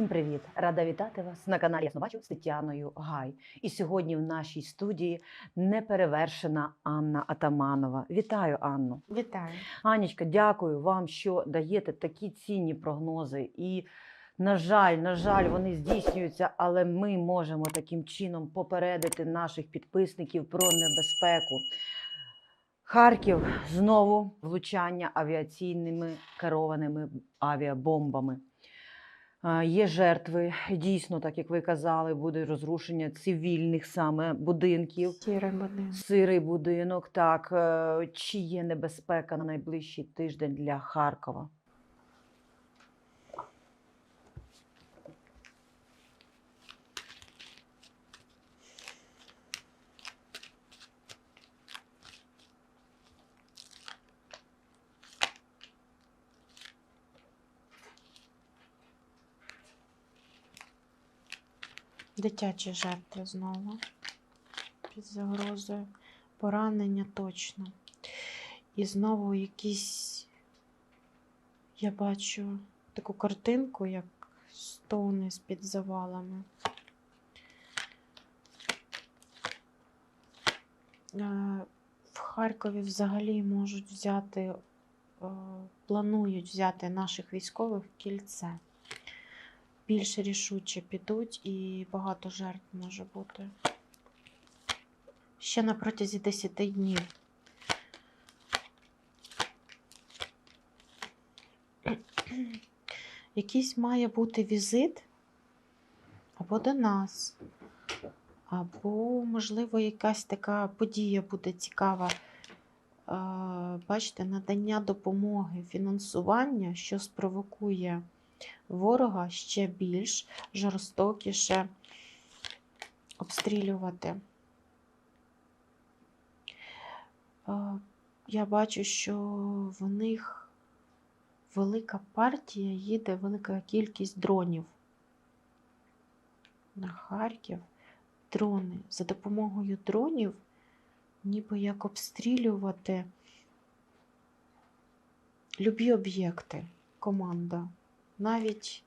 Всім привіт! Рада вітати вас на каналі Яснобачу з Тетяною Гай. І сьогодні в нашій студії неперевершена Анна Атаманова. Вітаю, Анну. Вітаю. Анічка, дякую вам, що даєте такі цінні прогнози. І, на жаль, на жаль, вони здійснюються, але ми можемо таким чином попередити наших підписників про небезпеку. Харків знову влучання авіаційними керованими авіабомбами. Є жертви. Дійсно, так як ви казали, буде розрушення цивільних саме будинків. Сірий будинок. Сирий будинок. Так Е, чи є небезпека на найближчий тиждень для Харкова? Дитячі жертви знову. Під загрозою. Поранення точно. І знову якісь. Я бачу таку картинку, як стоуни з-під завалами. Е, В Харкові взагалі можуть взяти, е, планують взяти наших військових в кільце. Більш рішуче підуть і багато жертв може бути. Ще на протязі 10 днів. Якийсь має бути візит або до нас, або, можливо, якась така подія буде цікава. Е, Бачите, надання допомоги, фінансування, що спровокує ворога ще більш жорстокіше обстрілювати. Е, Я бачу, що в них велика партія їде, велика кількість дронів. На Харків дрони. За допомогою дронів, ніби як обстрілювати любі об'єкти, команда. Навіть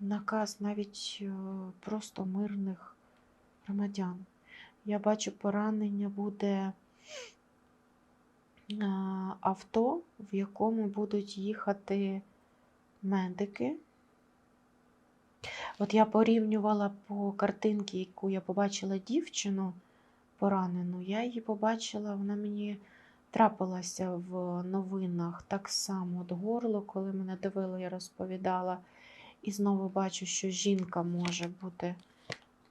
наказ, навіть е, просто мирних громадян. Я бачу, поранення буде е, авто, в якому будуть їхати медики. От я порівнювала по картинці, яку я побачила дівчину поранену. Я її побачила, вона мені трапилася в новинах так само от горло, коли мене дивили, я розповідала. І знову бачу, що жінка може бути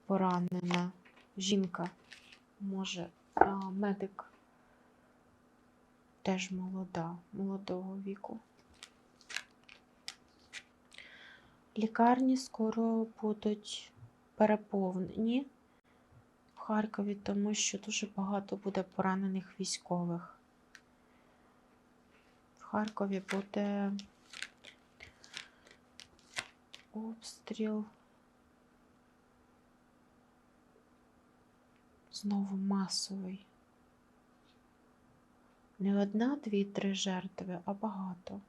поранена. Жінка може, а медик теж молода, молодого віку. Лікарні скоро будуть переповнені в Харкові, тому що дуже багато буде поранених військових. Харкові буде обстріл. Знову масовий. Не одна, дві, три жертви, а багато.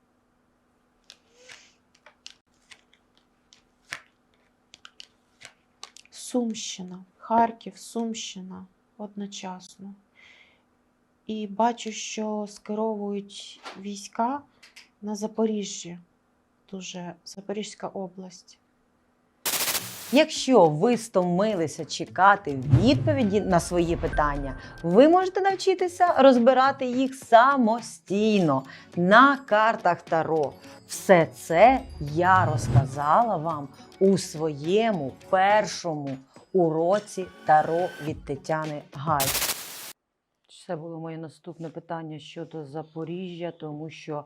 Сумщина, Харків, Сумщина одночасно. І бачу, що скеровують війська на Запоріжжя, дуже Запорізька область. Якщо ви стомилися чекати відповіді на свої питання, ви можете навчитися розбирати їх самостійно на картах Таро. Все це я розказала вам у своєму першому уроці Таро від Тетяни Гай. Це було моє наступне питання щодо Запоріжжя, тому що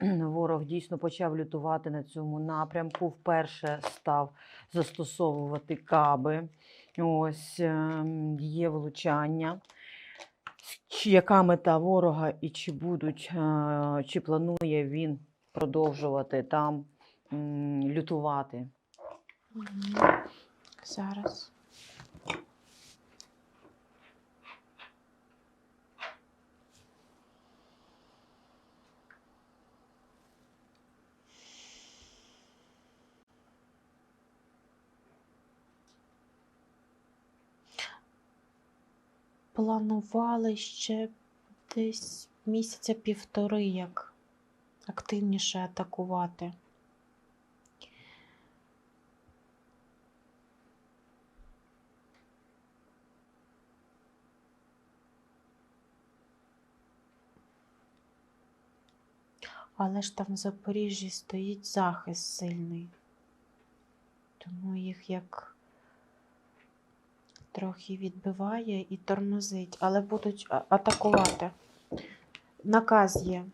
ворог дійсно почав лютувати на цьому напрямку. Вперше став застосовувати каби. Ось ем, є влучання. Яка мета ворога і чи будуть, е, чи планує він продовжувати там лютувати? Зараз. Планували ще десь місяця півтори, як активніше атакувати. Але ж там в Запоріжжі стоїть захист сильний. Тому їх як трохи відбиває і тормозить, але будуть атакувати. Наказ є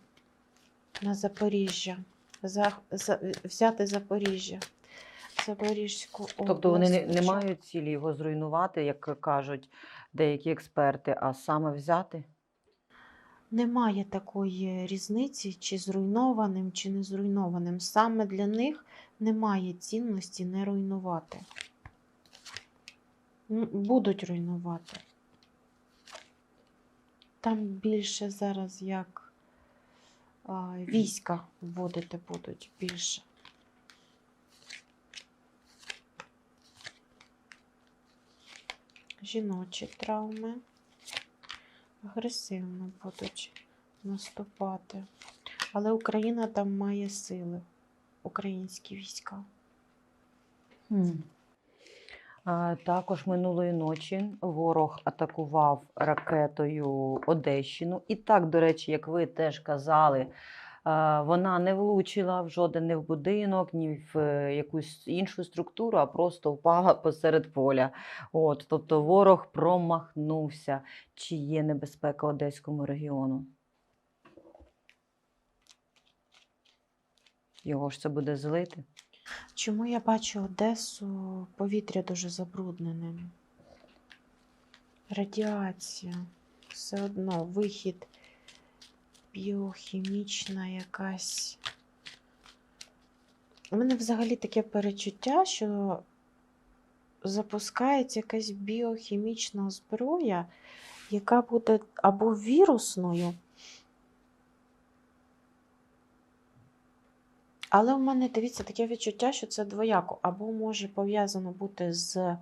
на Запоріжжя. За, за, взяти Запоріжжя. Запорізьку область. Тобто вони не, не мають цілі його зруйнувати, як кажуть деякі експерти, а саме взяти. Немає такої різниці, чи зруйнованим, чи не зруйнованим. Саме для них немає цінності не руйнувати. Будуть руйнувати. Там більше зараз як а, війська вводити будуть більше. Жіночі травми агресивно будуть наступати. Але Україна там має сили, українські війська. А, Також минулої ночі ворог атакував ракетою Одещину. І так, до речі, як ви теж казали, вона не влучила в жоден не в будинок, ні в е, якусь іншу структуру, а просто впала посеред поля. От, тобто ворог промахнувся. Чи є небезпека Одеському регіону? Його ж це буде злити. Чому я бачу Одесу повітря дуже забрудненим? Радіація. Все одно вихід, біохімічна якась. У мене взагалі таке перечуття, що запускається якась біохімічна зброя, яка буде або вірусною, Але в мене дивіться таке відчуття, що це двояко. Або може пов'язано бути з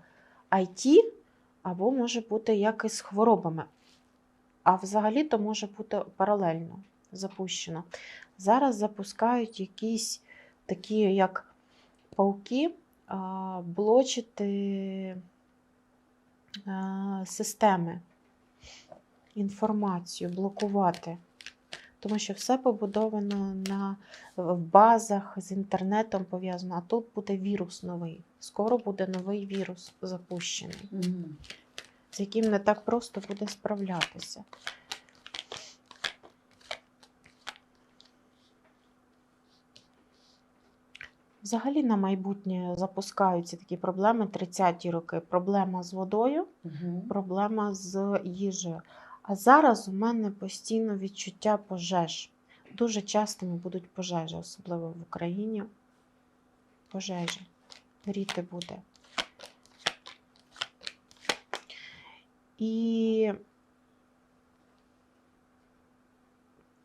IT, або може бути як із хворобами. А взагалі то може бути паралельно запущено. Зараз запускають якісь такі, як пауки, блочити системи, інформацію, блокувати. Тому що все побудовано на в базах з інтернетом пов'язано, а тут буде вірус новий. Скоро буде новий вірус запущений, з яким не так просто буде справлятися. Взагалі на майбутнє запускаються такі проблеми 30-ті роки. Проблема з водою, проблема з їжею. А зараз у мене постійно відчуття пожеж. Дуже частими будуть пожежі, особливо в Україні. Пожежі. Горіти буде. І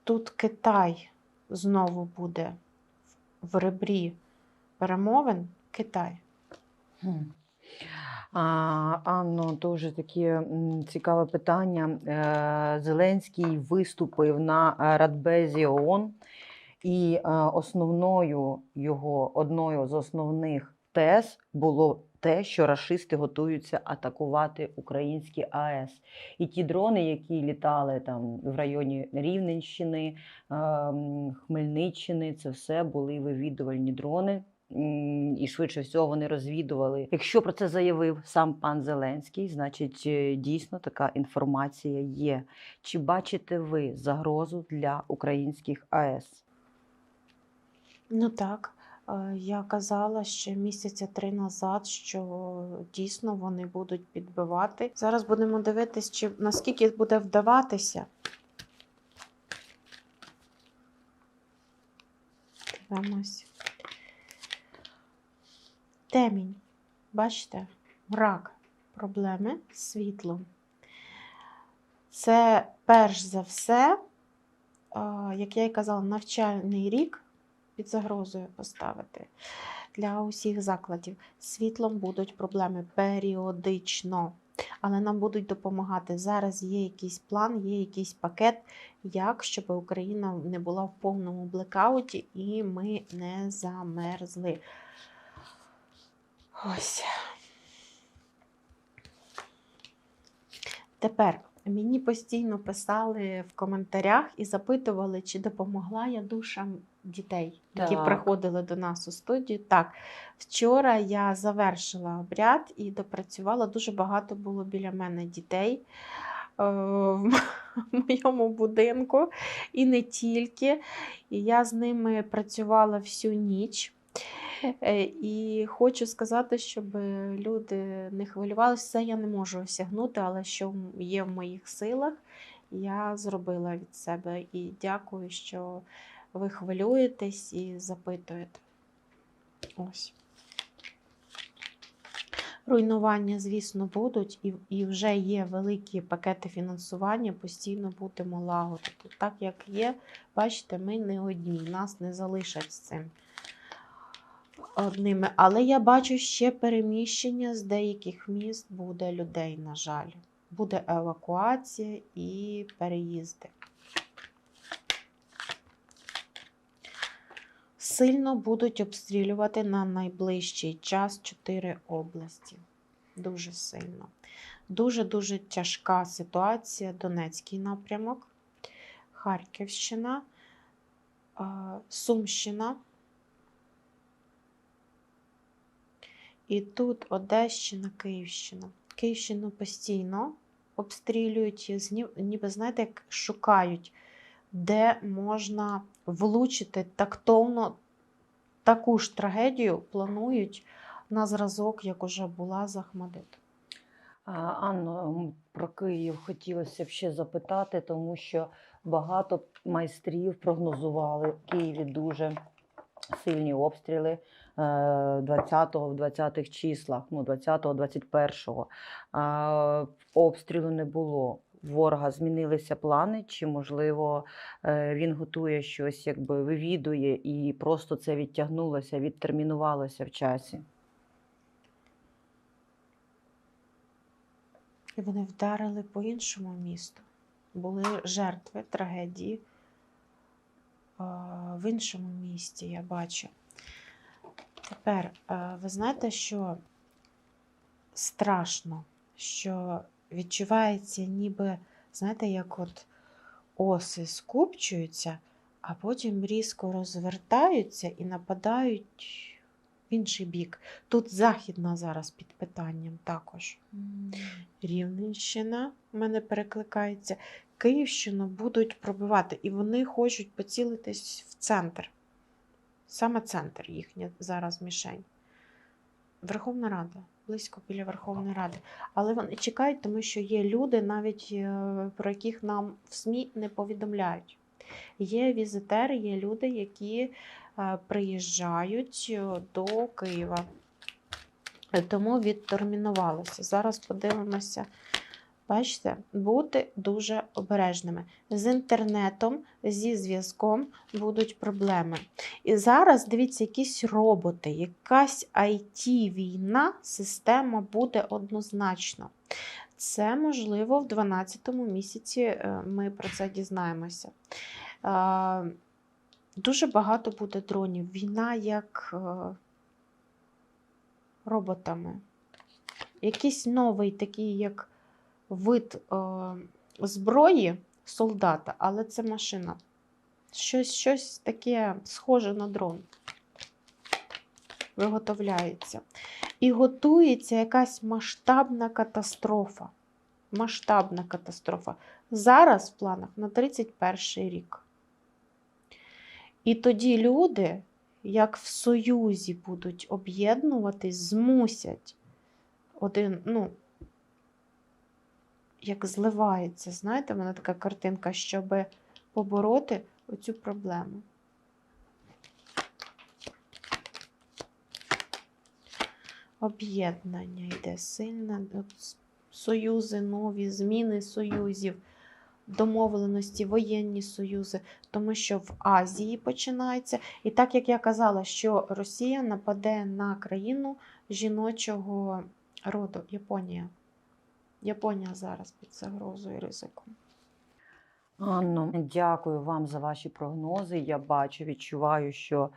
тут Китай знову буде в ребрі перемовин. Китай. Анно, дуже таке цікаве питання. Е, Зеленський виступив на е, Радбезі ООН, і е, основною його одною з основних тез було те, що рашисти готуються атакувати українські АЕС. І ті дрони, які літали там в районі Рівненщини, е, Хмельниччини, це все були вивідувальні дрони. І швидше всього вони розвідували. Якщо про це заявив сам пан Зеленський, значить е, дійсно така інформація є. Чи бачите ви загрозу для українських АЕС? Ну так, е, я казала ще місяця три назад, що дійсно вони будуть підбивати. Зараз будемо дивитись, чи наскільки буде вдаватися. Дивимось. Темінь. Бачите? Мрак. Проблеми з світлом. Це перш за все, як я і казала, навчальний рік під загрозою поставити для усіх закладів. Світлом будуть проблеми періодично. але нам будуть допомагати. Зараз є якийсь план, є якийсь пакет, як щоб Україна не була в повному блекауті і ми не замерзли. Ось. Тепер мені постійно писали в коментарях і запитували, чи допомогла я душам дітей, які Так. приходили до нас у студію. Так, вчора я завершила обряд і допрацювала. Дуже багато було біля мене дітей е, в моєму будинку, і не тільки. І я з ними працювала всю ніч. Е, І хочу сказати, щоб люди не хвилювалися, це я не можу осягнути, але що є в моїх силах, я зробила від себе. І дякую, що ви хвилюєтесь і запитуєте. Ось. Руйнування, звісно, будуть, і, і вже є великі пакети фінансування, постійно будемо лагодити. Так як є, бачите, ми не одні, нас не залишать з цим одними. Але я бачу ще переміщення з деяких міст буде людей, на жаль. Буде евакуація і переїзди. Сильно будуть обстрілювати на найближчий час чотири області. Дуже сильно. Дуже-дуже тяжка ситуація. Донецький напрямок, Харківщина, Сумщина. І тут Одещина, Київщина. Київщину постійно обстрілюють, ніби знаєте, як шукають, де можна влучити тактовно таку ж трагедію планують на зразок, як уже була з Ахмадит. А, Анно, про Київ хотілося б ще запитати, тому що багато майстрів прогнозували в Києві дуже сильні обстріли 20-го, в 20-х числах, ну 20-го, 21-го. Обстрілу не було. Ворога змінилися плани, чи можливо е, він готує щось, якби вивідує, і просто це відтягнулося, відтермінувалося в часі. І вони вдарили по іншому місту. Були жертви трагедії в іншому місті, я бачу. Тепер, е, ви знаєте, що страшно, що відчувається, ніби, знаєте, як от оси скупчуються, а потім різко розвертаються і нападають в інший бік. Тут західна зараз під питанням також. Рівненщина в мене перекликається. Київщину будуть пробивати, і вони хочуть поцілитись в центр. Саме центр їхня зараз мішень. Верховна Рада, близько біля Верховної Ради. Але вони чекають, тому що є люди, навіть е, про яких нам в СМІ не повідомляють. Є візитери, є люди, які е, приїжджають е, до Києва. Тому відтермінувалося. Зараз подивимося. Бачите, бути дуже обережними. З інтернетом, зі зв'язком будуть проблеми. І зараз, дивіться, якісь роботи, якась IT-війна, система буде однозначно. Це можливо в 12 місяці е, ми про це дізнаємося. Е, Дуже багато буде дронів. Війна як е, роботами. Якийсь новий такий, як вид е, зброї солдата, але це машина. Щось, щось таке схоже на дрон. Виготовляється. І готується якась масштабна катастрофа. Масштабна катастрофа. Зараз в планах на 31 рік. І тоді люди, як в Союзі будуть об'єднуватись, змусять один, ну, як зливається, знаєте, в мене така картинка, щоб побороти оцю проблему. Об'єднання йде сильне, союзи нові, зміни союзів, домовленості, воєнні союзи, тому що в Азії починається. І так як я казала, що Росія нападе на країну жіночого роду Японія. Японія зараз під загрозою і ризиком. Анно, дякую вам за ваші прогнози. Я бачу, відчуваю, що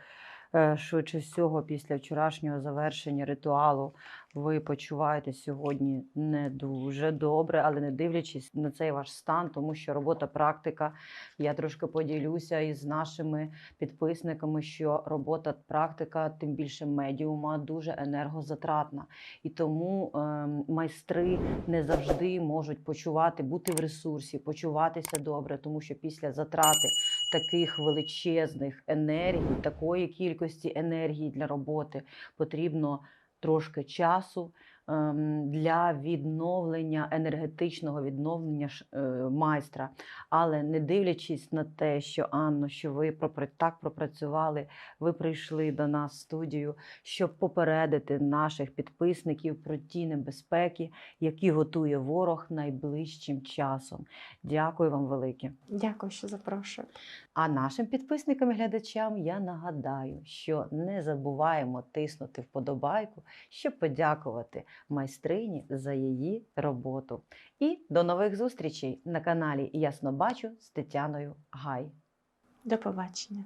е, швидше всього, після вчорашнього завершення ритуалу, ви почуваєте сьогодні не дуже добре, але не дивлячись на цей ваш стан, тому що робота практика. Я трошки поділюся із нашими підписниками, що робота практика, тим більше медіума, дуже енергозатратна. І тому ем, майстри не завжди можуть почувати, бути в ресурсі, почуватися добре, тому що після затрати таких величезних енергій, такої кількості енергії для роботи потрібно трошки часу для відновлення енергетичного відновлення е, майстра. Але не дивлячись на те, що Анно, що ви так пропрацювали, ви прийшли до нас в студію, щоб попередити наших підписників про ті небезпеки, які готує ворог найближчим часом. Дякую вам велике. Дякую, що запрошуєте. А нашим підписникам і глядачам я нагадаю, що не забуваємо тиснути вподобайку, щоб подякувати майстрині за її роботу. І до нових зустрічей на каналі Ясно Бачу з Тетяною Гай. До побачення.